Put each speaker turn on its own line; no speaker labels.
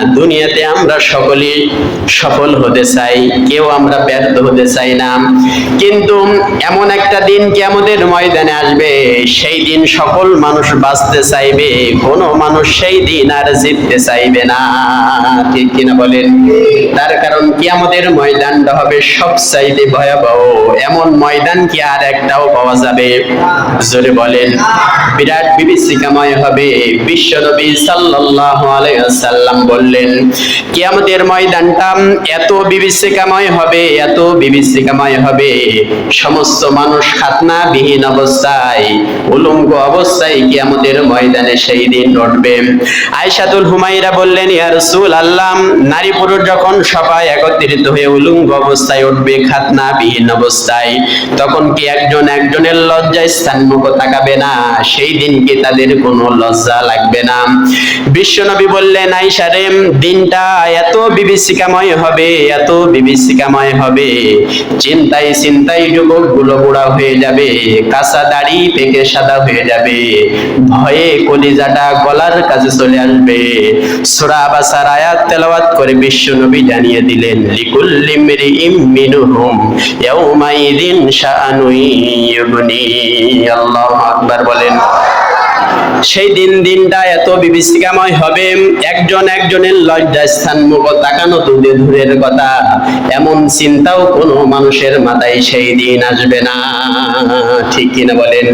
দুনিয়াতে আমরা সকলে সফল হতে চাই, কেউ আমরা ব্যর্থ হতে চাই না। কিন্তু এমন একটা দিন কি আমাদের ময়দানে আসবে, সেই দিন সকল মানুষ বাঁচতে চাইবে, কোনো মানুষ সেই দিন আর জিততে চাইবে না। ঠিক কিনা বলেন? তার কারণ কি আমাদের ময়দানটা হবে সব চাইতে ভয়াবহ। এমন ময়দান কি আর একটাও পাওয়া যাবে? জোরে বলেন। বিরাট বিভীষিকাময় হবে। বিশ্ব নবী সাল্লাল্লাহু আলাইহি ওয়াসাল্লাম বললেন, কিয়ামতের ময়দানটা এত বিভীষিকাময় হবে, এত বিভীষিকাময় হবে। সমস্ত মানুষ খাতনা বিহীন অবস্থায়, উলঙ্গ অবস্থায় কিয়ামতের ময়দানে সেই দিন উঠবে আয়েশাতুল হুমাইরা বললেন, ইয়া রাসূলুল্লাহ, নারী পুরুষ যখন সবাই একত্রিত হয়ে উলঙ্গ অবস্থায় উঠবে খাতনা বিহীন অবস্থায়, তখন কি একজন একজনের লজ্জায় স্থানমুখ তাকাবে না? সেই দিন কি তাদের কোনো লজ্জা লাগবে না? বিশ্বনবী বললেন আইসা রে দিনটা এত বিভীষিকাময় হবে, এত বিভীষিকাময় হবে। চিন্তায় চিন্তায় যুবকগুলো বুড়া হয়ে যাবে, কাঁচা দাড়ি পেকে সাদা হয়ে যাবে। ভয়ে কলিজাটা গলার কাছে চলে আসবে। সূরা আবাসার আয়াত তেলাওয়াত করে বিশ্বনবী জানিয়ে দিলেন লিকুল্লি মরিইম মিনহুম ইয়াউমাইদিন শাআনুই ইউগনি। আল্লাহু আকবার বলেন। সেই দিন দিনটা এত বিভীষিকাময় হবে, একজন একজনের লজ্জা স্থান মুখ তাকানো তুলে দূরের কথা। এমন চিন্তাও কোনো মানুষের মাথায় সেই দিন আসবে না। ঠিক কিনা বলেন?